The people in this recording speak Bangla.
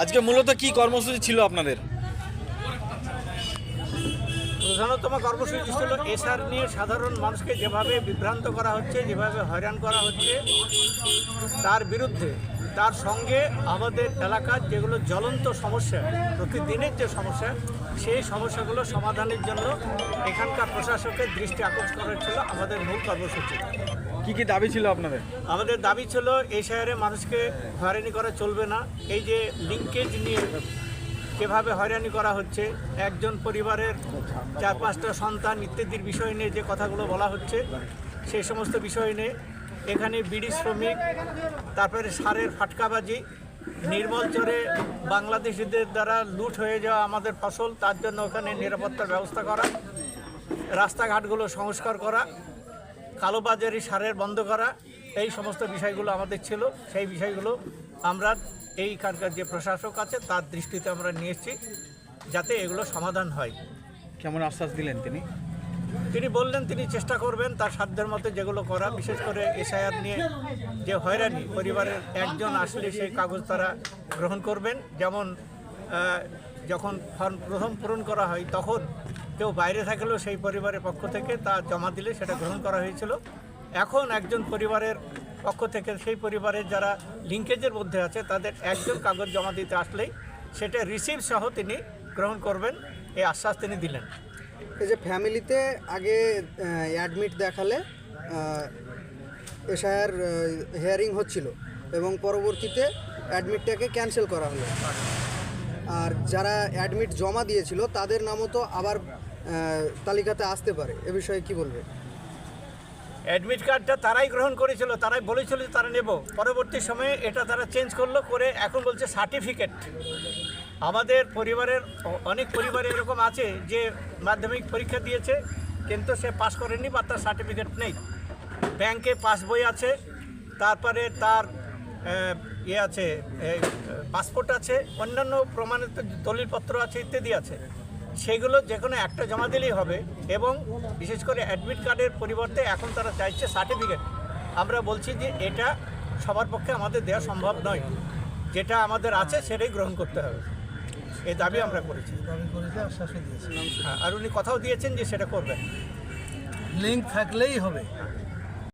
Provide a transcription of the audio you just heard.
আজকে মূলত কি কর্মসূচি ছিল আপনাদের? প্রধানতম কর্মসূচি ছিল এসআর নিয়ে সাধারণ মানুষকে যেভাবে বিভ্রান্ত করা হচ্ছে, যেভাবে হয়রান করা হচ্ছে, তার বিরুদ্ধে, তার সঙ্গে আমাদের এলাকার যেগুলো জ্বলন্ত সমস্যা, প্রতিদিনের যে সমস্যা, সেই সমস্যাগুলো সমাধানের জন্য এখানকার প্রশাসকের দৃষ্টি আকর্ষণ করা ছিল আমাদের মূল কর্মসূচি। কি কি দাবি ছিল আপনাদের? আমাদের দাবি ছিল, এই শহরে মানুষকে হয়রানি করা চলবে না। এই যে লিঙ্কেজ নিয়ে যেভাবে হয়রানি করা হচ্ছে, একজন পরিবারের চার পাঁচটা সন্তান ইত্যাদির বিষয় নিয়ে যে কথাগুলো বলা হচ্ছে, সেই সমস্ত বিষয় নিয়ে এখানে বিড়ি শ্রমিক, তারপরে সারের ফাটকাবাজি, নির্মল চরে বাংলাদেশিদের দ্বারা লুট হয়ে যাওয়া আমাদের ফসল, তার জন্য ওখানে নিরাপত্তার ব্যবস্থা করা, রাস্তাঘাটগুলো সংস্কার করা কালোবাজারি সারের বন্ধ করা এই সমস্ত বিষয়গুলো আমাদের ছিল। সেই বিষয়গুলো আমরা এইখানকার যে প্রশাসক আছে তার দৃষ্টিতে আমরা নিয়ে এসেছি যাতে এগুলো সমাধান হয়। কেমন আশ্বাস দিলেন তিনি? তিনি বললেন তিনি চেষ্টা করবেন তার সাধ্যের মধ্যে যেগুলো করা বিশেষ করে এসআইআর নিয়ে যে হয়রানি পরিবারের একজন আসলে সেই কাগজ তারা গ্রহণ করবেন। যেমন যখন ফর্ম প্রথম পূরণ করা হয় তখন কেউ বাইরে থাকলেও সেই পরিবারের পক্ষ থেকে তা জমা দিলে সেটা গ্রহণ করা হয়েছিল। এখন একজন পরিবারের পক্ষ থেকে সেই পরিবারের যারা লিঙ্কেজের মধ্যে আছে, তাদের একজন কাগজ জমা দিতে আসলেই সেটা রিসিভ সহ তিনি গ্রহণ করবেন, এই আশ্বাস তিনি দিলেন। এই যে ফ্যামিলিতে আগে অ্যাডমিট দেখালে এসআইআর হেয়ারিং হচ্ছিল এবং পরবর্তীতে অ্যাডমিটটাকে ক্যান্সেল করা হলো। আর যারা অ্যাডমিট জমা দিয়েছিল, তাদের নামও তো আবার তালিকাতে আসতে পারে। এ বিষয়ে কি বলবে? অ্যাডমিট কার্ডটা তারাই গ্রহণ করেছিল, তারাই বলেছিল যে তারা নেব। পরবর্তী সময়ে এটা তারা চেঞ্জ করল, করে এখন বলছে সার্টিফিকেট আমাদের পরিবারের অনেক পরিবার এরকম আছে যে মাধ্যমিক পরীক্ষা দিয়েছে, কিন্তু সে পাস করেনি বা তার সার্টিফিকেট নেই। ব্যাংকে পাসবই আছে, তারপরে তার ইয়ে আছে পাসপোর্ট আছে, অন্যান্য প্রমাণিত দলিলপত্র আছে, ইত্যাদি আছে। সেগুলো যে কোনো একটা জমা দিলেই হবে এবং বিশেষ করে অ্যাডমিট কার্ডের পরিবর্তে এখন তারা চাইছে সার্টিফিকেট আমরা বলছি যে এটা সবার পক্ষে আমাদের দেওয়া সম্ভব নয়। যেটা আমাদের আছে সেটাই গ্রহণ করতে হবে। এই দাবি আমরা করেছি। হ্যাঁ আর উনি কথাও দিয়েছেন যে সেটা করবেন। লিঙ্ক থাকলেই হবে।